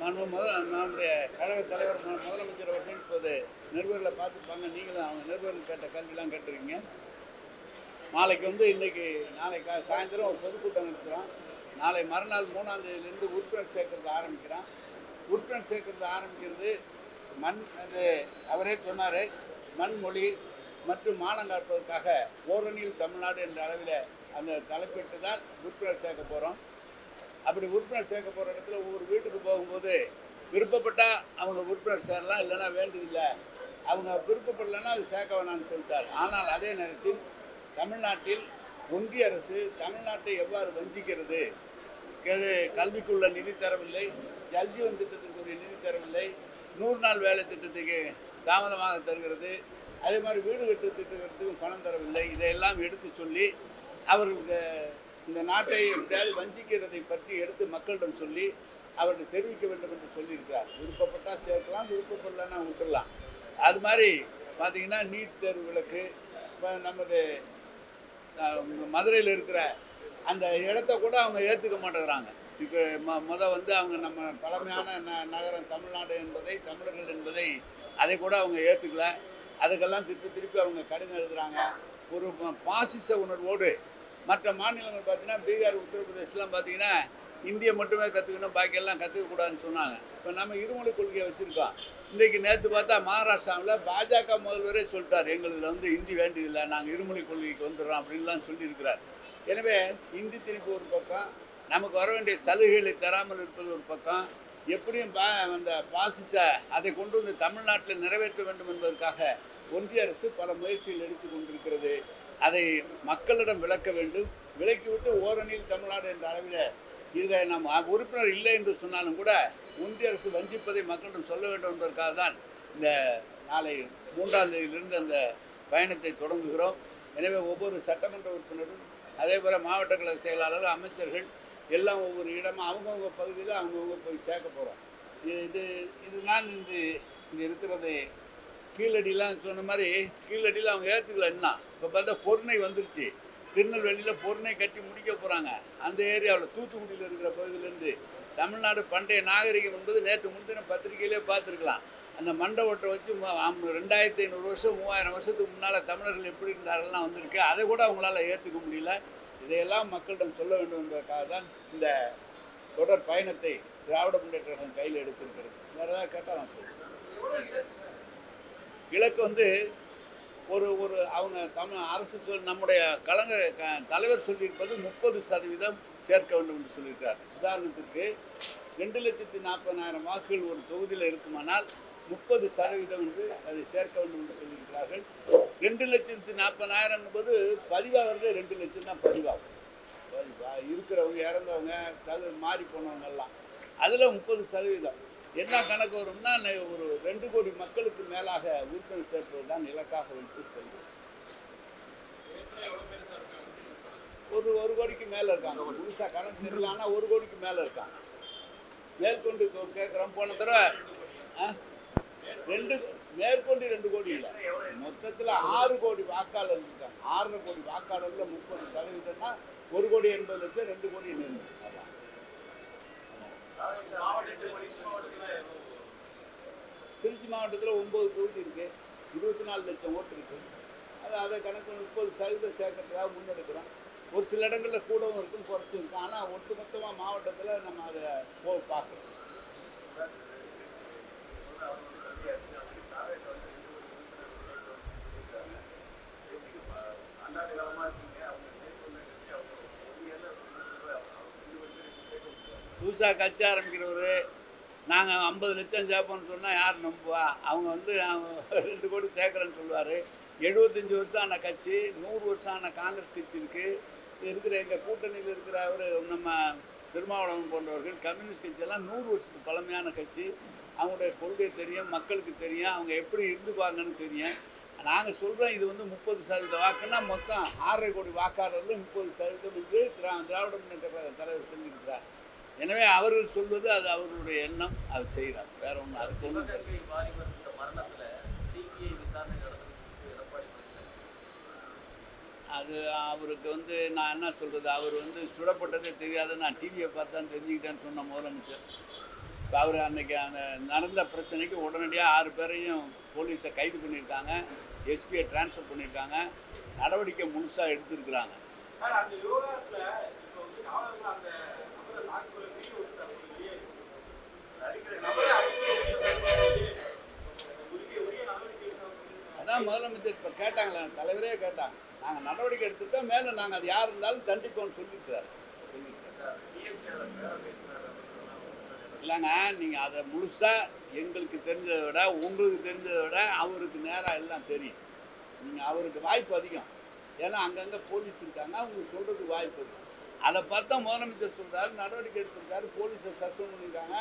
மாண்பு முதல் நம்முடைய கழக தலைவர் முதலமைச்சர் அவர்கள் இப்போது நிருபர்களை பார்த்துருப்பாங்க நீங்களும் அவங்க நிருபர்கள் கேட்ட கல்விலாம் கேட்டுருக்கீங்க. நாளைக்கு வந்து இன்னைக்கு நாளைக்கு கா- சாயந்தரம் ஒரு பொதுக்கூட்டம் நடத்துகிறோம் நாளை மறுநாள் மூணாம் தேதியிலேருந்து உறுப்பினர் சேர்க்கறது ஆரம்பிக்கிறோம். உறுப்பினர் சேர்க்கறது ஆரம்பிக்கிறது மண் அது அவரே சொன்னார். மண்மொழி மற்றும் மானம் காப்பதற்காக ஓரணியில் தமிழ்நாடு என்ற அளவில் அந்த தலைப்பிட்டு தான் உறுப்பினர் சேர்க்க போகிறோம் அப்படி உறுப்பினர் சேர்க்க போகிற இடத்துல ஒவ்வொரு வீட்டுக்கு போகும்போது விருப்பப்பட்டால் அவங்க உறுப்பினர் சேரலாம் இல்லைன்னா வேண்டியதில்லை. அவங்க விருப்பப்படலைன்னா அது சேர்க்க வேணாம்னு சொல்லிட்டார். ஆனால் அதே நேரத்தில் தமிழ்நாட்டில் ஒன்றிய அரசு தமிழ்நாட்டை எவ்வாறு வஞ்சிக்கிறது? இது கல்விக்குள்ள நிதி தரவில்லை ஜல்ஜீவன் திட்டத்திற்கு ஒரு நிதி தரவில்லை நூறு நாள் வேலை திட்டத்துக்கு தாமதமாக தருகிறது அதே மாதிரி வீடு கட்டு திட்டத்துக்கும் பணம் தரவில்லை இதையெல்லாம் எடுத்து சொல்லி அவர்களுக்கு இந்த நாட்டை எப்படியாவது வஞ்சிக்கிறதை பற்றி எடுத்து மக்களிடம் சொல்லி அவர்கள் தெரிவிக்க வேண்டும் என்று சொல்லியிருக்கிறார். விருப்பப்பட்டால் சேர்க்கலாம் விருப்பப்படலைன்னா விட்டுடலாம். அது மாதிரி பார்த்தீங்கன்னா நீட் தேர்வு விளக்கு இப்போ நமது மதுரையில் இருக்கிற அந்த இடத்த கூட அவங்க ஏற்றுக்க மாட்டேங்கிறாங்க. இப்போ ம முத வந்து அவங்க நம்ம பழமையான ந நகரம் தமிழ்நாடு என்பதை தமிழர்கள் என்பதை அதை கூட அவங்க ஏற்றுக்கல அதுக்கெல்லாம் திருப்பி திருப்பி அவங்க கடிதம் எழுதுகிறாங்க ஒரு பாசிச உணர்வோடு மற்ற மாநிலங்கள் பார்த்தீங்கன்னா பீகார் உத்தரப்பிரதேசலாம் பார்த்தீங்கன்னா இந்தியை மட்டுமே கற்றுக்கணும் பாக்கியெல்லாம் கற்றுக்கக்கூடாதுன்னு சொன்னாங்க. இப்போ நம்ம இருமொழி கொள்கையை வச்சுருக்கோம். இன்றைக்கி நேற்று பார்த்தா மகாராஷ்டிராவில் பாஜக முதல்வரே சொல்லிட்டார். எங்களில் வந்து ஹிந்தி வேண்டியதில்லை நாங்கள் இருமொழி கொள்கைக்கு வந்துடுறோம் அப்படின்லாம் சொல்லியிருக்கிறார். எனவே இந்தி திணிப்பு ஒரு பக்கம் நமக்கு வர வேண்டிய சலுகைகளை தராமல் இருப்பது ஒரு பக்கம். எப்படியும் பா அந்த பாசிச அதை கொண்டு வந்து தமிழ்நாட்டில் நிறைவேற்ற வேண்டும் என்பதற்காக ஒன்றிய அரசு பல முயற்சிகள் எடுத்து கொண்டிருக்கிறது. அதை மக்களிடம் விளக்க வேண்டும். விலக்கிவிட்டு ஓரணியில் தமிழ்நாடு என்ற அளவில் இதை நாம் உறுப்பினர் இல்லை என்று சொன்னாலும் கூட ஒன்றிய அரசு வஞ்சிப்பதை மக்களிடம் சொல்ல வேண்டும் என்பதற்காக தான் இந்த நாளை மூன்றாம் தேதியிலிருந்து அந்த பயணத்தை தொடங்குகிறோம். எனவே ஒவ்வொரு சட்டமன்ற உறுப்பினரும் அதே போல் மாவட்ட கழக செயலாளர் அமைச்சர்கள் எல்லாம் ஒவ்வொரு இடமும் அவங்கவுங்க பகுதியில் அவங்கவுங்க போய் சேர்க்க போகிறோம் இது இது நான் இந்த இங்கே இருக்கிறது கீழடிலாம் சொன்ன மாதிரி கீழடியில் அவங்க ஏற்றுக்கல என்ன? இப்போ பார்த்தா பொருணை வந்துருச்சு. திருநெல்வேலியில் பொருணை கட்டி முடிக்க போகிறாங்க அந்த ஏரியாவில் தூத்துக்குடியில் இருக்கிற பகுதியிலேருந்து தமிழ்நாடு பண்டைய நாகரிகம் என்பது நேற்று முன்தின பத்திரிகையிலே பார்த்துருக்கலாம். அந்த மண்டபத்தை வச்சு ரெண்டாயிரத்தி ஐநூறு வருஷம் மூவாயிரம் வருஷத்துக்கு முன்னால் தமிழர்கள் எப்படி இருந்தார்கள்லாம் வந்திருக்கு. அதை கூட அவங்களால ஏற்றுக்க முடியல. இதையெல்லாம் மக்களிடம் சொல்ல வேண்டும் என்பதற்காக தான் இந்த தொடர் பயணத்தை திராவிட முன்னேற்ற கழகம் கையில் எடுத்திருக்கிறது. வேறு ஏதாவது கேட்டால் நான் சொல்லுவேன் இலக்கு வந்து ஒரு ஒரு அவங்க தமிழ் அரசு சொல் நம்முடைய கலைஞர் தலைவர் சொல்லியிருப்பது முப்பது சதவீதம் சேர்க்க வேண்டும் என்று சொல்லியிருக்கார். உதாரணத்துக்கு ரெண்டு லட்சத்தி நாற்பதாயிரம் வாக்குகள் ஒரு தொகுதியில் இருக்குமானால் முப்பது சதவீதம் என்று அதை சேர்க்க வேண்டும் என்று சொல்லியிருக்கிறார்கள். ரெண்டு லட்சத்தி நாற்பதாயிரம் போது பதிவாகிறது ரெண்டு லட்சம் தான் பதிவாகும். இருக்கிறவங்க இறந்தவங்க தகு மாறி போனவங்கெல்லாம் அதில் முப்பது சதவீதம். என்ன கணக்கு வரும்னா ஒரு ரெண்டு கோடி மக்களுக்கு மேலாக உறுப்பினர் சேர்ப்பது தான் இலக்காக வைத்து செல்வோம் ஒரு ஒரு கோடிக்கு மேலே இருக்காங்க. முழுசாக கணக்கு தெரியல ஆனால் ஒரு கோடிக்கு மேலே இருக்காங்க. மேற்கொண்டு கேட்குறோம் போன தடவை ஆ? ரெண்டு மேற்கொண்டு ரெண்டு கோடி இல்லை. மொத்தத்தில் ஆறு கோடி வாக்காளர் இருக்காங்க. ஆறரை கோடி வாக்காளர்ல முப்பது சதவீதம்னா ஒரு கோடி எண்பது லட்சம் ரெண்டு கோடி நின்று அதான். திருச்சி மாவட்டத்தில் ஒம்பது தொகுதி இருக்குது இருபத்தி நாலு லட்சம் ஓட்டு இருக்குது அது அதை கணக்கு முப்பது சதவீதம் சேர்க்கறதுக்காக முன்னெடுக்கிறோம். ஒரு சில இடங்களில் கூடவும் இருக்கும் குறைச்சும் இருக்கும். ஆனால் ஒட்டுமொத்தமாக மாவட்டத்தில் நம்ம அதை போ பார்க்குறோம். புதுசாக கட்சி ஆரம்பிக்கிறவர் நாங்கள் ஐம்பது லட்சம் சேர்ப்போம்னு சொன்னால் யார் நம்புவா? அவங்க வந்து அவங்க ரெண்டு கோடி சேர்க்குறேன்னு சொல்லுவார். எழுபத்தஞ்சி வருஷம் ஆன கட்சி நூறு வருஷம் ஆன காங்கிரஸ் கட்சி இருக்குது இருக்கிற எங்கள் கூட்டணியில் இருக்கிற அவர் நம்ம திருமாவளவன் போன்றவர்கள் கம்யூனிஸ்ட் கட்சியெல்லாம் நூறு வருஷத்துக்கு பழமையான கட்சி. அவங்களுடைய கொள்கை தெரியும் மக்களுக்கு தெரியும் அவங்க எப்படி இருந்துக்குவாங்கன்னு தெரியும். நாங்கள் சொல்கிறோம் இது வந்து முப்பது சதவீத வாக்குன்னா மொத்தம் ஆறரை கோடி வாக்காளர்கள் முப்பது சதவீதம் என்று திராவிட முன்னேற்ற தலைவர் சொல்லியிருக்கிறார். எனவே அவர்கள் சொல்வது அது அவர்களுடைய எண்ணம் அது செய்கிறார். வேற ஒன்றும் அது ஒன்றும் அது அவருக்கு வந்து நான் என்ன சொல்கிறது அவர் வந்து சுடப்பட்டதே தெரியாது நான் டிவியை பார்த்து தான் தெரிஞ்சுக்கிட்டேன்னு சொன்ன முதலமைச்சர். இப்போ அவர் அன்னைக்கு அந்த நடந்த பிரச்சனைக்கு உடனடியாக ஆறு பேரையும் போலீஸை கைது பண்ணியிருக்காங்க எஸ்பியை ட்ரான்ஸ்ஃபர் பண்ணியிருக்காங்க. நடவடிக்கை முழுசாக எடுத்திருக்கிறாங்க சார் அந்த விவகாரத்துல இப்ப வந்து காவலர்கள் அந்த நபரை தாக்குதல வீடியோ வெளியே அடிக்கிற நபரை அடிக்க உரிய உரிய நடவடிக்கை எடுக்கணும் அதான் முதலமைச்சர் இப்போ கேட்டாங்களே தலைவரே கேட்டாங்க. நாங்கள் நடவடிக்கை எடுத்துட்டோம் மேலே நாங்கள் அது யார் இருந்தாலும் தண்டிப்போம்னு சொல்லியிருக்கிறாரு. இல்லைங்க நீங்கள் அதை முழுசாக எங்களுக்கு தெரிஞ்சதை விட உங்களுக்கு தெரிஞ்சதை விட அவருக்கு நேராக எல்லாம் தெரியும். நீங்கள் அவருக்கு வாய்ப்பு அதிகம். ஏன்னா அங்கங்கே போலீஸ் இருக்காங்க அவங்க சொல்கிறதுக்கு வாய்ப்பு இருக்கு அதை பார்த்தா முதலமைச்சர் சொல்கிறாரு நடவடிக்கை எடுத்திருக்காரு போலீஸை சஸ்பெண்ட் பண்ணியிருக்காங்க.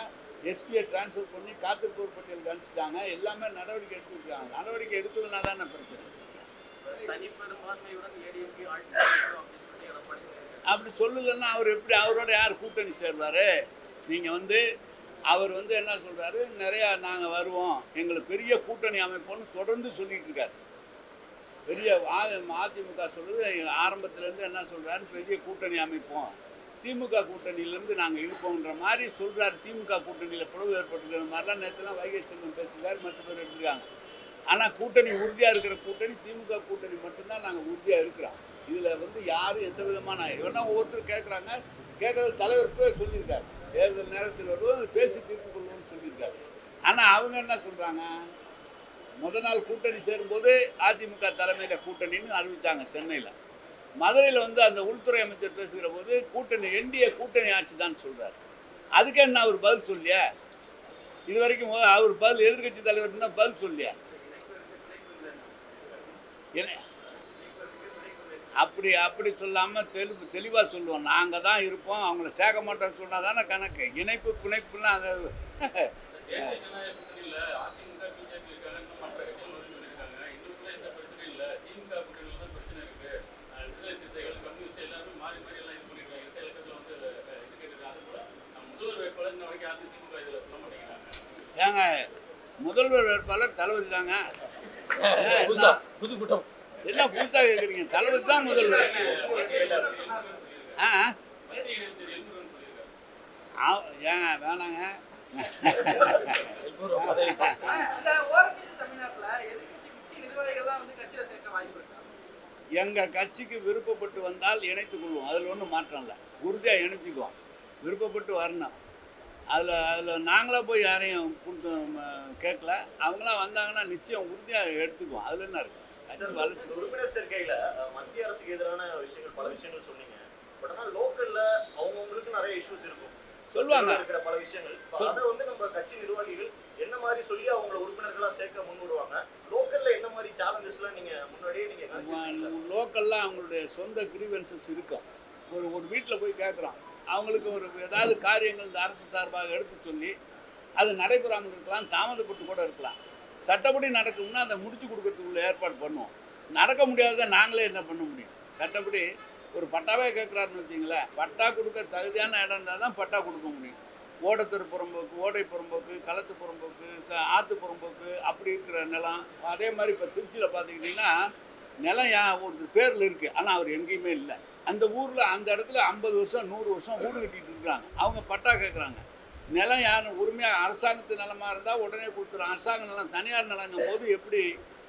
எஸ்பியை ட்ரான்ஸ்ஃபர் பண்ணி காத்திருப்போர் பட்டியலுக்கு அனுப்பிச்சிட்டாங்க. எல்லாமே நடவடிக்கை எடுத்துருக்காங்க நடவடிக்கை எடுக்கலனா தானே பிரச்சனை? அப்படி சொல்லலைன்னா அவர் எப்படி அவரோட யார் கூட்டணி சேர்வார்? நீங்கள் வந்து அவர் வந்து என்ன சொல்கிறாரு நிறையா நாங்கள் வருவோம். எங்களுக்கு பெரிய கூட்டணி அமைப்போம்னு தொடர்ந்து சொல்லிட்டு இருக்காரு. பெரிய அதிமுக சொல்லுது ஆரம்பத்துலேருந்து என்ன சொல்கிறாரு பெரிய கூட்டணி அமைப்போம். திமுக கூட்டணியிலேருந்து நாங்கள் இழுப்போன்ற மாதிரி சொல்கிறார் திமுக கூட்டணியில் பிளவு ஏற்பட்டுக்கிற மாதிரிலாம் நேற்றுலாம் வைகை செல்வன் பேசுகிறார் மற்ற பேர் எடுத்துருக்காங்க. ஆனால் கூட்டணி உறுதியாக இருக்கிற கூட்டணி திமுக கூட்டணி மட்டும்தான் நாங்கள் உறுதியாக இருக்கிறோம். இதில் வந்து யாரும் எந்த விதமான இவனா ஒவ்வொருத்தர் கேட்குறாங்க கேட்கறது தலைவர் போய் சொல்லியிருக்காரு. தேர்தல் நேரத்தில் வருவோம் பேசி தீர்த்து கொள்வோம்னு சொல்லியிருக்காரு. ஆனால் அவங்க என்ன சொல்கிறாங்க முத நாள் கூட்டணி சேரும்போது அதிமுக தலைமையில் கூட்டணின்னு அறிவிச்சாங்க சென்னையில். மதுரையில் வந்து அந்த உள்துறை அமைச்சர் பேசுகிற போது கூட்டணி என்டிஏ கூட்டணி ஆட்சி தான் சொல்கிறார் அதுக்கு என்ன அவர் பதில் சொல்லியா இது வரைக்கும் அவர் பதில் எதிர்க்கட்சி தலைவர் என்ன பதில் சொல்லியா அப்படி அப்படி சொல்லாமல் தெளிவு தெளிவாக சொல்லுவோம். நாங்கள் தான் இருப்போம். அவங்கள சேர்க்க மாட்டோம்னு சொன்னால் தானே கணக்கு. இணைப்பு பிணைப்புலாம் அது தேசிய ஜனநாயக கூட்டணியில அதிமுக பிஜேபி இருக்காங்க இன்னும் மற்ற கட்சிகள் வரும்னு சொல்லியிருக்காங்க எங்களுக்குள்ள எந்த பிரச்சனையும் இல்ல திமுக கூட்டணியில தான் பிரச்சனை இருக்கு அஹ் விடுதலை சிறுத்தைகள் கம்யூனிஸ்ட் எல்லாருமே மாறி மாறி எல்லாம் இது பண்ணிருக்காங்க இந்த இலக்கத்துல வந்து அஹ், இது கேட்டு அது போல நம்ம முதல்வர் வேட்பாளர் இன்ன வரைக்கும் யாரும் திமுக இதுல சொல்ல மாட்டேங்கிறாங்க ஏங்க முதல்வர் வேட்பாளர் தளபதி தாங்க. புது கூட்டம் எல்லாம் புதுசாக கேட்குறீங்க தளபதி தான் முதல்வர். ஆ ஏங்க வேணாங்க. எங்கள் கட்சிக்கு விருப்பப்பட்டு வந்தால் இணைத்துக் கொள்வோம். அதில் ஒன்றும் மாற்றம் இல்லை. உறுதியாக இணைச்சிக்குவோம். விருப்பப்பட்டு வரணும். அதில் அதில் நாங்களாக போய் யாரையும் கொடுத்து கேட்கல. அவங்களாம் வந்தாங்கன்னா நிச்சயம் உறுதியாக எடுத்துக்குவோம். அதில் என்ன இருக்குது கட்சி வளர்ச்சி உறுப்பினர் சேர்க்கையில மத்திய அரசுக்கு எதிரான விஷயங்கள் பல விஷயங்கள் சொன்னீங்க. பட் ஆனா லோக்கல்ல அவங்கவுங்களுக்கு நிறைய இஷ்யூஸ் இருக்கும். சொல்லுவாங்க. இருக்கிற பல விஷயங்கள். அதை வந்து நம்ம கட்சி நிர்வாகிகள் என்ன மாதிரி சொல்லி அவங்கள உறுப்பினர்களா சேர்க்க முன் வருவாங்க லோக்கல்ல என்ன மாதிரி சேலஞ்சஸ்லாம் நீங்க முன்னாடியே நீங்க கணிச்சிருக்கீங்களா? லோக்கல்லாம் அவங்களுடைய சொந்த கிரீவன்சஸ் இருக்கும். ஒரு ஒரு வீட்டில் போய் கேட்குறோம் அவங்களுக்கு ஒரு ஏதாவது காரியங்கள் இந்த அரசு சார்பாக எடுத்து சொல்லி அது நடைபெறாமல் இருக்கலாம் தாமதப்பட்டு கூட இருக்கலாம். சட்டப்படி நடக்கும்னா அதை முடிச்சு கொடுக்கறதுக்குள்ள ஏற்பாடு பண்ணுவோம். நடக்க முடியாததை நாங்களே என்ன பண்ண முடியும்? சட்டப்படி ஒரு பட்டாவே கேட்குறாருன்னு வச்சிங்களேன் பட்டா கொடுக்க தகுதியான இடம் இருந்தால் தான் பட்டா கொடுக்க முடியும். ஓடத்தூர் புறம்போக்கு ஓடை புறம்போக்கு களத்து புறம்போக்கு ஆற்று புறம்போக்கு அப்படி இருக்கிற நிலம் அதே மாதிரி இப்போ திருச்சியில் பார்த்துக்கிட்டிங்கன்னா நிலம் ஏன் ஒருத்தர் பேரில் இருக்குது ஆனால் அவர் எங்கேயுமே இல்லை. அந்த ஊரில் அந்த இடத்துல ஐம்பது வருஷம் நூறு வருஷம் வீடு கட்டிட்டு இருக்கிறாங்க அவங்க பட்டா கேட்குறாங்க நிலம் யார் உரிமையாக அரசாங்கத்து நிலமாக இருந்தால் உடனே கொடுத்துரும். அரசாங்க நிலம் தனியார் நிலங்கும் போது எப்படி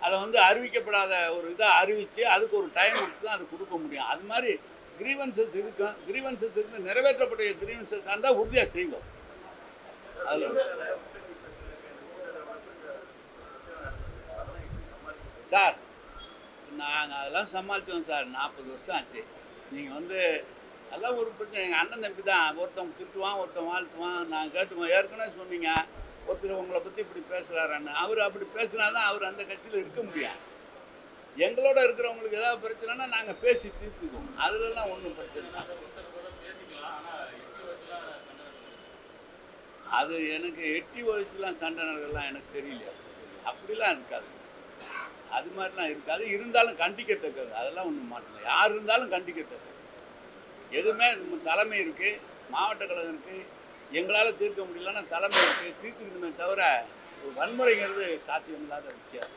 அதை வந்து அறிவிக்கப்படாத ஒரு இதாக அறிவித்து அதுக்கு ஒரு டைம் கொடுத்து தான் அது கொடுக்க முடியும். அது மாதிரி கிரீவன்சஸ் இருக்கும். கிரீவன்சஸ் இருந்து நிறைவேற்றப்பட்ட கிரீவன்சஸ் இருந்தால் உறுதியாக செய்வோம். அதில். சார் நாங்கள் அதெல்லாம் சமாளித்தோம் சார். நாற்பது வருஷம் ஆச்சு. நீங்கள் வந்து அதெல்லாம் ஒரு பிரச்சனை. எங்கள் அண்ணன் தம்பி தான். ஒருத்தவங்க திட்டுவான் ஒருத்தன் வாழ்த்துவான். நான் கேட்டுவோம் ஏற்கனவே சொன்னீங்க. ஒருத்தர் உங்களை பற்றி இப்படி பேசுகிறாருன்னு அவர் அப்படி பேசுனா தான் அவர் அந்த கட்சியில் இருக்க முடியும். எங்களோட இருக்கிறவங்களுக்கு ஏதாவது பிரச்சனைனா நாங்கள் பேசி தீர்த்துக்குவோம். அதுலலாம் ஒன்றும் பிரச்சனை இல்லை. அது எனக்கு எட்டி உதச்சிலாம் சண்டை நடக்கலாம் எனக்கு தெரியல. அப்படிலாம் இருக்காது. அது மாதிரிலாம் இருக்காது. இருந்தாலும் கண்டிக்கத்தக்கது. அதெல்லாம் ஒன்றும் மாட்டல யார் இருந்தாலும் கண்டிக்கத்தக்கது. எதுவுமே தலைமை இருக்குது மாவட்ட கழகம் இருக்குது எங்களால் தீர்க்க முடியலன்னா தலைமை இருக்குது தீர்த்துக்கணுமே தவிர ஒரு வன்முறைங்கிறது சாத்தியமில்லாத விஷயம்.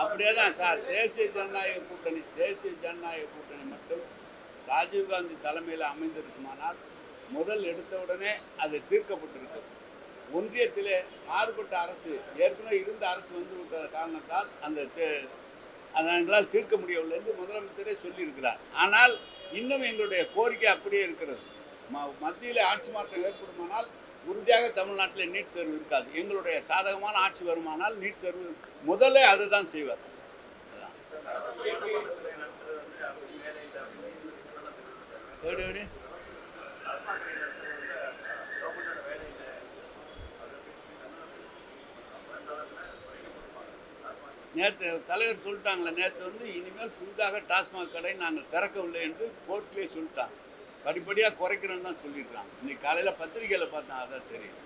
அப்படியே தான் சார். தேசிய ஜனநாயக கூட்டணி தேசிய ஜனநாயக கூட்டணி மட்டும் ராஜீவ்காந்தி தலைமையில் அமைந்திருக்குமானால் முதல் எடுத்தவுடனே அது தீர்க்கப்பட்டிருக்கு ஒன்றியத்திலே மாறுபட்ட அரசு ஏற்கனவே இருந்த அரசு வந்து விட்ட காரணத்தால் அந்த தே- எங்களால் தீர்க்க முடியவில்லை என்று முதலமைச்சரே சொல்லியிருக்கிறார். ஆனால் இன்னும் எங்களுடைய கோரிக்கை அப்படியே இருக்கிறது. ம மத்தியில் ஆட்சி மாற்றம் ஏற்படுமானால் உறுதியாக தமிழ்நாட்டில் நீட் தேர்வு இருக்காது. எங்களுடைய சாதகமான ஆட்சி வருமானால் நீட் தேர்வு முதல்ல அதுதான் செய்வார். எப்படி எப்படி நேற்று தலைவர் சொல்லிட்டாங்களே நேற்று வந்து இனிமேல் புதிதாக டாஸ்மாக் கடை நாங்கள் திறக்கவில்லை என்று கோர்ட்லேயே சொல்லிட்டாங்க. படிப்படியாக குறைக்கிறோன்னு தான் சொல்லியிருக்காங்க. இன்னைக்கு காலையில் பத்திரிக்கையில் பார்த்தேன் அதான் தெரியும்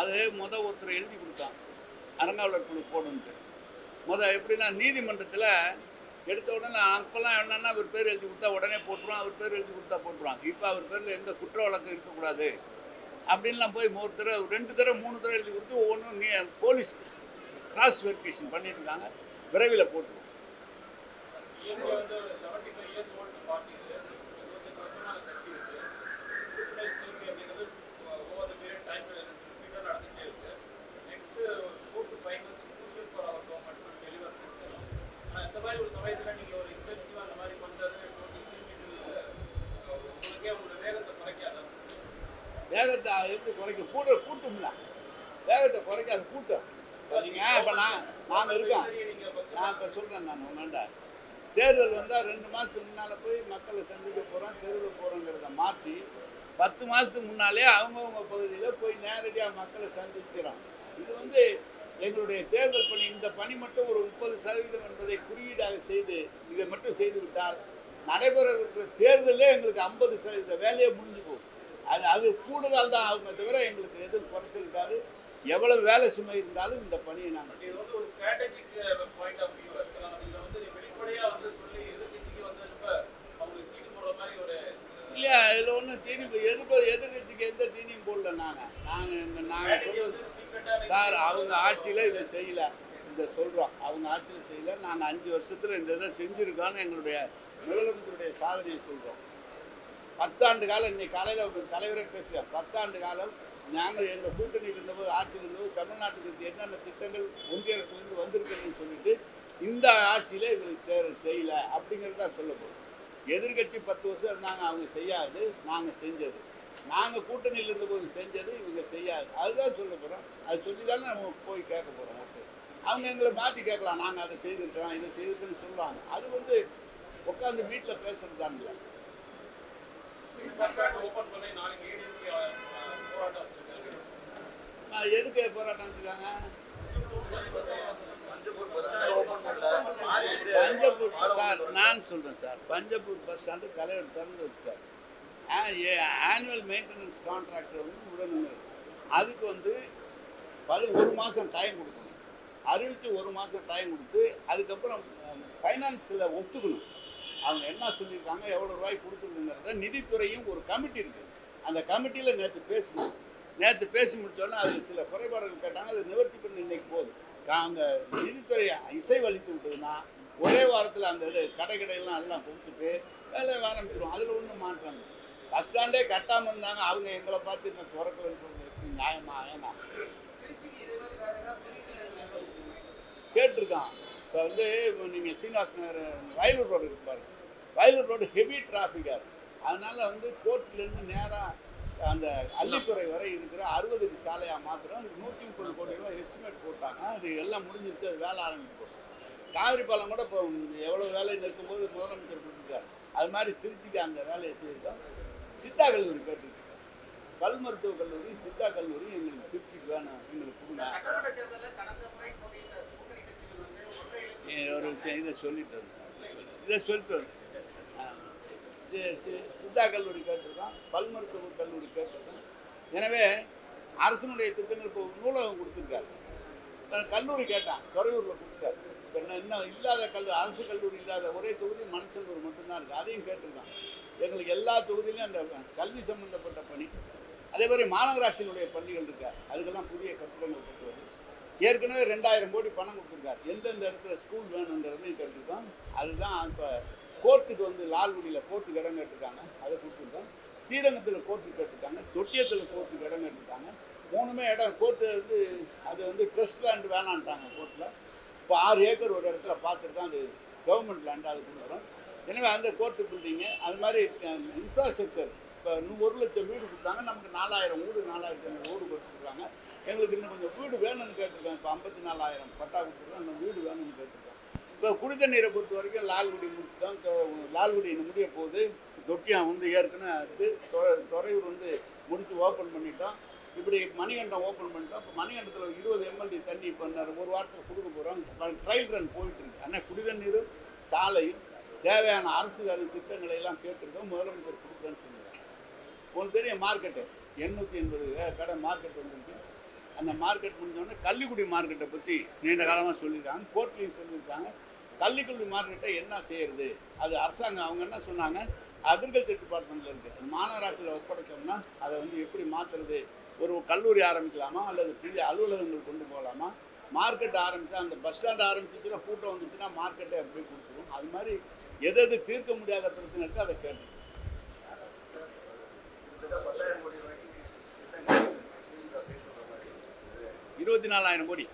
அது முத ஒருத்தர் எழுதி கொடுத்தான். அரங்காவலர் குழு போடணுன்ட்டு மொதல் எப்படின்னா நீதிமன்றத்தில் எடுத்த உடனே அப்போல்லாம் என்னன்னா அவர் பேர் எழுதி கொடுத்தா உடனே போட்டுருவான் அவர் பேர் எழுதி கொடுத்தா போட்டுருவாங்க இப்போ அவர் பேரில் எந்த குற்ற வழக்கம் இருக்கக்கூடாது. அப்படின்லாம் போய் ஒரு தடவை ரெண்டு தடவை மூணு தடவை எழுதி கொடுத்து ஒவ்வொன்றும் நீ போலீஸ் கிராஸ் வெரிஃபிகேஷன் பண்ணிட்டு இருக்காங்க. விரைவில் போட்டுருவோம் டிஎம்கே வந்து ஒரு seventy five years old party இது இருபத்தஞ்சு வருஷமான கட்சி இருக்கு சிபிஐ அப்படிங்கிறது ஓவர் த பீரியட் டைம் ரிப்பீட்டாக நடந்துகிட்டே இருக்கு next four to five months crucial for our government to deliver things ஆனால் இந்த மாதிரி ஒரு சமயத்தில் நீங்கள் ஒரு இன்டென்சிவாக அந்த மாதிரி பண்ணுறது உங்களுக்கே உங்களோட வேகத்தை குறைக்காத வேகத்தை எப்படி குறைக்க கூட்ட கூட்டும்ல. வேகத்தை குறைக்காத கூட்டம் நீங்கள் இப்போ நான் நான் இருக்கேன். நான் இப்போ சொல்கிறேன் நான் ஒன்றாண்டா தேர்தல் வந்தால் ரெண்டு மாதத்துக்கு முன்னால் போய் மக்களை சந்திக்க போகிறோம் தெருவில் போகிறோங்கிறத மாற்றி பத்து மாதத்துக்கு முன்னாலே அவங்கவுங்க பகுதியில் போய் நேரடியாக மக்களை சந்திக்கிறோம். இது வந்து எங்களுடைய தேர்தல் பணி இந்த பணி மட்டும் ஒரு முப்பது சதவீதம் என்பதை குறியீடாக செய்து இதை மட்டும் செய்து நடைபெற இருக்கிற தேர்தலே எங்களுக்கு ஐம்பது சதவீத வேலையே முடிஞ்சு அது அது கூடுதல் தான் அவங்க தவிர எங்களுக்கு எதுவும் குறைச்சிருக்காது. எவ்வளவு வேலை சுமை இருந்தாலும் இந்த பணியை நாங்கள் இது வந்து ஒரு ஸ்ட்ராட்டஜிக் பாயிண்ட் ஆஃப் வியூ ஆக்சுவலாக இதை வந்து நீ வெளிப்படையா வந்து சொல்லி எதிர்கட்சிக்கு வந்து ரொம்ப அவங்களுக்கு தீட்டு போடுற மாதிரி ஒரு இல்லையா இதில் ஒன்றும் தீனி எதிர்ப்பு எதிர்கட்சிக்கு எந்த தீனியும் போடல நாங்கள் நாங்கள் இந்த நாங்கள் சார் அவங்க ஆட்சியில் இதை செய்யல. இதை சொல்கிறோம் அவங்க ஆட்சியில் செய்யல. நாங்கள் அஞ்சு வருஷத்தில் இந்த இதை செஞ்சுருக்கோன்னு எங்களுடைய முதலமைச்சருடைய சாதனையை சொல்கிறோம் பத்தாண்டு காலம் இன்னைக்கு காலையில் ஒரு தலைவரே பேசுகிறார் பத்தாண்டு காலம் நாங்கள் எங்கள் கூட்டணியில் இருந்தபோது ஆட்சியில் இருந்தபோது தமிழ்நாட்டுக்கு என்னென்ன திட்டங்கள் ஒன்றிய அரசுலேருந்து வந்திருக்குதுன்னு சொல்லிட்டு இந்த ஆட்சியில் இவங்களுக்கு தேர்வு செய்யலை அப்படிங்கிறது தான் சொல்ல போகிறோம் எதிர்கட்சி பத்து வருஷம் இருந்தாங்க அவங்க செய்யாது நாங்கள் செஞ்சது. நாங்கள் கூட்டணியில் இருந்தபோது செஞ்சது இவங்க செய்யாது. அதுதான் சொல்ல போகிறோம் அது சொல்லி தானே நம்ம போய் கேட்க போகிறோம் ஓட்டு அவங்க எங்களை மாற்றி கேட்கலாம். நாங்கள் அதை செய்திருக்கிறோம் இதை செய்திருக்கோன்னு சொல்லுவாங்க. அது வந்து உட்காந்து வீட்டில் பேசுகிறது தான் இல்லை ஓபன் பண்ணி நாளைக்கு ஏடிஎம்கே போராட்டம் வச்சிருக்காங்க நான் எதுக்கு போராட்டம் வச்சுருக்காங்க? பஞ்சப்பூர் சார் நான் சொல்கிறேன் சார். பஞ்சப்பூர் பஸ் ஸ்டாண்டு தலைவர் திறந்து வச்சுட்டார். ஆனுவல் மெயின்டெனன்ஸ் கான்ட்ராக்டர் வந்து உடனுங்க அதுக்கு வந்து பது ஒரு மாதம் டைம் கொடுக்கணும். அறிவித்து ஒரு மாதம் டைம் கொடுத்து அதுக்கப்புறம் ஃபைனான்ஸில் ஒத்துக்கணும். அவங்க என்ன சொல்லியிருக்காங்க எவ்வளோ ரூபாய் கொடுத்துருக்குங்கிறத நிதித்துறையும் ஒரு கமிட்டி இருக்குது அந்த கமிட்டியில் நேற்று பேசணும் நேற்று பேசி முடிச்சோடனே அதில் சில குறைபாடுகள் கேட்டாங்க அதை நிவர்த்தி பண்ணி இன்னைக்கு போகுது. அந்த நிதித்துறை இசைவளித்து விட்டதுன்னா ஒரே வாரத்தில் அந்த இது கடை கடையெல்லாம் எல்லாம் கொடுத்துட்டு வேலை ஆரம்பிச்சிடும் அதில் ஒன்றும் மாற்றம் இல்லை. பஸ் ஸ்டாண்டே கட்டாமல் இருந்தாங்க அவங்க எங்களை பார்த்து இந்த திறக்கலன்னு சொல்றது நியாயமா ஏன்னா? கேட்டிருக்கான். இப்போ வந்து இப்போ நீங்கள் சீனிவாச நகர் வயலூர் ரோடு இருக்கு பாருங்க. வயலூர் ரோடு ஹெவி டிராஃபிக்காக இருக்குது அதனால் வந்து கோர்ட்லேருந்து நேராக அந்த அள்ளித்துறை வரை இருக்கிற அறுபது அடி சாலையாக மாத்திரம் நூற்றி முப்பது கோடி ரூபாய் எஸ்டிமேட் போட்டாங்க. அது எல்லாம் முடிஞ்சிருச்சு அது வேலை ஆரம்பிச்சு போட்டோம் காவிரி பாலம் கூட இப்போ எவ்வளோ வேலை நிற்கும்போது முதலமைச்சர் கொடுத்துருக்காரு. அது மாதிரி திருச்சிக்கு அந்த வேலையை செய்திருக்கோம் சித்தா கல்லூரி கேட்டிருக்கோம் பல் மருத்துவக் கல்லூரி சித்தா கல்லூரி எங்களுக்கு திருச்சிக்கு வேணும் எங்களுக்கு கொடுங்க சட்டமன்ற தேர்தலில் கடந்த முறை போட்டியிட்ட கூட்டணி கட்சிகள் வந்து ஒற்றை இலக்கு ஏ, ஒரு விஷயம் இதை சொல்லிட்டு வந்தேன். இதை சொல்லிட்டு வந்தேன். சித்தா கல்லூரி கேட்டிருக்கான் பல் மருத்துவ கல்லூரி கேட்டிருக்கோம் எனவே அரசனுடைய திட்டங்கள் இப்போ நூலகம் கொடுத்துருக்காரு. கல்லூரி கேட்டான் துறையூரில் கொடுத்தாரு. இப்போ இன்னும் இல்லாத கல்லூரி அரசு கல்லூரி இல்லாத ஒரே தொகுதி மணச்சல்லூர் மட்டும்தான் இருக்குது அதையும் கேட்டிருக்கான். எங்களுக்கு எல்லா தொகுதியிலையும் அந்த கல்வி சம்பந்தப்பட்ட பணி. அதே மாதிரி மாநகராட்சியினுடைய பள்ளிகள் இருக்கா. அதுக்கெல்லாம் புதிய கட்டிடங்கள் கட்டுவது. ஏற்கனவே ரெண்டாயிரம் கோடி பணம் கொடுத்துருக்காரு. எந்தெந்த இடத்துல ஸ்கூல் வேணுங்கிறதையும் கேட்டுருக்கோம் அதுதான் இப்போ கோர்ட்டுக்கு வந்து லால்குடியில் கோர்ட்டுக்கு இடம் கேட்டிருக்காங்க. அதை கொடுத்துருக்கோம். ஸ்ரீரங்கத்தில் கோர்ட்டு கேட்டிருக்காங்க. தொட்டியத்தில் கோர்ட்டுக்கு இடம் கேட்டிருக்காங்க. மூணுமே இடம். கோர்ட்டு வந்து அது வந்து ட்ரஸ்ட் லேண்ட் வேணான்ட்டாங்க கோர்ட்டில் இப்போ ஆறு ஏக்கர் ஒரு இடத்துல பார்த்துருக்கோம் அது கவர்மெண்ட் லேண்ட் அது கொடுக்குறோம் எனவே அந்த கோர்ட்டு பில்டிங்கு அது மாதிரி இன்ஃப்ராஸ்ட்ரக்சர் இப்போ இன்னும் ஒரு லட்சம் வீடு கொடுத்தாங்க. நமக்கு நாலாயிரம் வீடு நாலாயிரத்தி ஐநூறு வீடு கொடுத்துருக்காங்க. எங்களுக்கு இன்னும் கொஞ்சம் வீடு வேணும்னு கேட்டிருக்கோம் இப்போ ஐம்பத்தி நாலாயிரம் பட்டா கொடுத்துருக்கோம் இன்னும் வீடு வேணும்னு கேட்டிருக்கோம் இப்போ குடித நீரை பொறுத்த வரைக்கும் லால்குடி முடிச்சுட்டோம். லால்குடி முடிய போகுது. தொட்டியம் வந்து ஏற்கனவே அது துறையூர் வந்து முடித்து ஓப்பன் பண்ணிட்டோம். இப்படி மணிகண்டம் ஓப்பன் பண்ணிட்டோம். இப்போ மணிகண்டத்தில் இருபது எம்எல்டி தண்ணி இப்போ ஒரு வாரத்தில் கொடுக்க போகிறோம் ட்ரையல் ரன் போயிட்டு இருக்கு ஆனால் குடித நீரும் சாலையும் தேவையான அரசு வேலை திட்டங்களை எல்லாம் கேட்டிருக்கோம். முதலமைச்சர் கொடுக்குறேன்னு சொல்லுவாங்க உங்களுக்கு தெரியும் மார்க்கெட்டு எண்ணூற்றி எண்பது கடை மார்க்கெட் வந்துருக்கு. அந்த மார்க்கெட் முடிஞ்சோடனே கள்ளிக்குடி மார்க்கெட்டை பற்றி நீண்ட காலமாக சொல்லியிருக்காங்க. கோர்ட்லேயும் சொல்லியிருக்காங்க. கள்ளிக்குடி மார்க்கெட்டை என்ன செய்யறது? அது அரசாங்கம் அவங்க என்ன சொன்னாங்க? அக்ரிகல்ச்சர் டிபார்ட்மெண்ட்டில் இருக்குது அது மாநகராட்சியில் ஒப்படைச்சோம்னா அதை வந்து எப்படி மாற்றுறது ஒரு கல்லூரி ஆரம்பிக்கலாமா? அல்லது பெரிய அலுவலகங்கள் கொண்டு போகலாமா? மார்க்கெட் ஆரம்பித்தா அந்த பஸ் ஸ்டாண்ட் ஆரம்பிச்சிச்சுன்னா கூட்டம் வந்துச்சுன்னா மார்க்கெட்டை எப்படி கொடுத்துரும் அது மாதிரி எது எது தீர்க்க முடியாத பிரச்சனைக்கு அதை கேட்டு இருபத்தி நாலாயிரம் கோடி.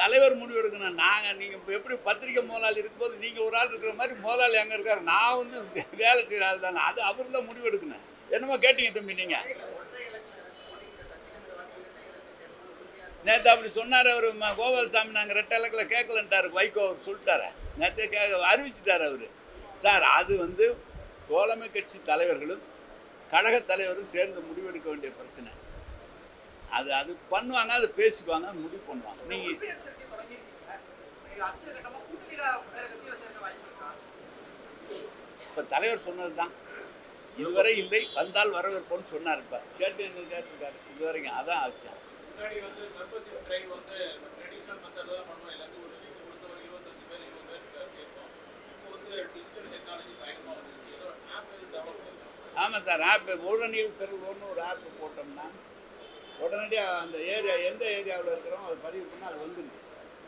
தலைவர் முடிவு எடுக்கணும் நாங்கள் நீங்கள் இப்போ எப்படி பத்திரிக்கை முதலாளி இருக்கும்போது நீங்கள் ஒரு ஆள் இருக்கிற மாதிரி முதலாளி அங்கே இருக்காரு. நான் வந்து வேலை செய்கிற ஆள் தானே. அது அவர் தான் முடிவு எடுக்கணும். என்னமோ கேட்டீங்க தம்பி நீங்கள் நேற்று அப்படி சொன்னார் அவர் கோபால்சாமி நாங்கள் ரெட்டை இலக்கில் கேட்கலன்ட்டார் வைகோ அவர் சொல்லிட்டாரு. நேற்று கேட்க அறிவிச்சிட்டார் அவர். சார் அது வந்து தோழமை கட்சி தலைவர்களும் கழக தலைவரும் சேர்ந்து முடிவெடுக்க வேண்டிய பிரச்சனை. அது அது பண்ணுவாங்க அது பேசிக்குவாங்க முடிவு பண்ணுவாங்க. நீங்கள்? இப்போ தலைவர் சொன்னது தான். இதுவரை இல்லை வந்தால் வரவேற்போம்னு சொன்னார் இப்போ. கேட்டு என்ன கேட்டிருக்காரு இது வரைக்கும் அதான் அவசியம் முன்னாடி வந்து மெம்பர்ஷிப் டிரைவ் வந்து ட்ரெடிஷ்னல் மெத்தடில் தான் பண்ணுவோம் எல்லாத்துக்கும் ஒரு ஷீட் கொடுத்து ஒரு இருபத்தஞ்சு பேர் இருபது பேர் சேர்த்தோம் இப்போ வந்து டிஜிட்டல் டெக்னாலஜி பயங்கரமாக வந்துருச்சு ஏதோ ஆப் டெவலப் பண்ணிருக்காங்க ஆமாம் சார். ஆப் உடனடியில் பெறுவோம்னு ஒரு ஆப் போட்டோம்னா உடனடியாக அந்த ஏரியா எந்த ஏரியாவில் இருக்கிறோம் அதை பதிவு பண்ணால் அது வந்துடும்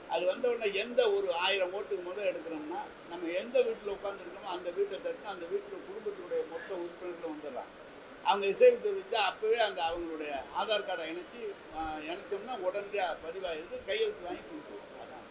அது வந்த உடனே எந்த ஒரு ஆயிரம் ஓட்டுக்கு முதல் எடுக்கிறோம்னா நம்ம எந்த வீட்டில் உட்காந்துருக்கோமோ அந்த வீட்டை தட்டு அந்த வீட்டில் குடும்பத்தினுடைய மொத்த உறுப்பினர்கள் வந்துடலாம். அவங்க இசைவு தெரிவித்தா அப்போவே அந்த அவங்களுடைய ஆதார் கார்டை இணைச்சி இணைச்சோம்னா உடனடியாக பதிவாகிடுது கையெழுத்து வாங்கி கொடுத்துருவோம். அதான்.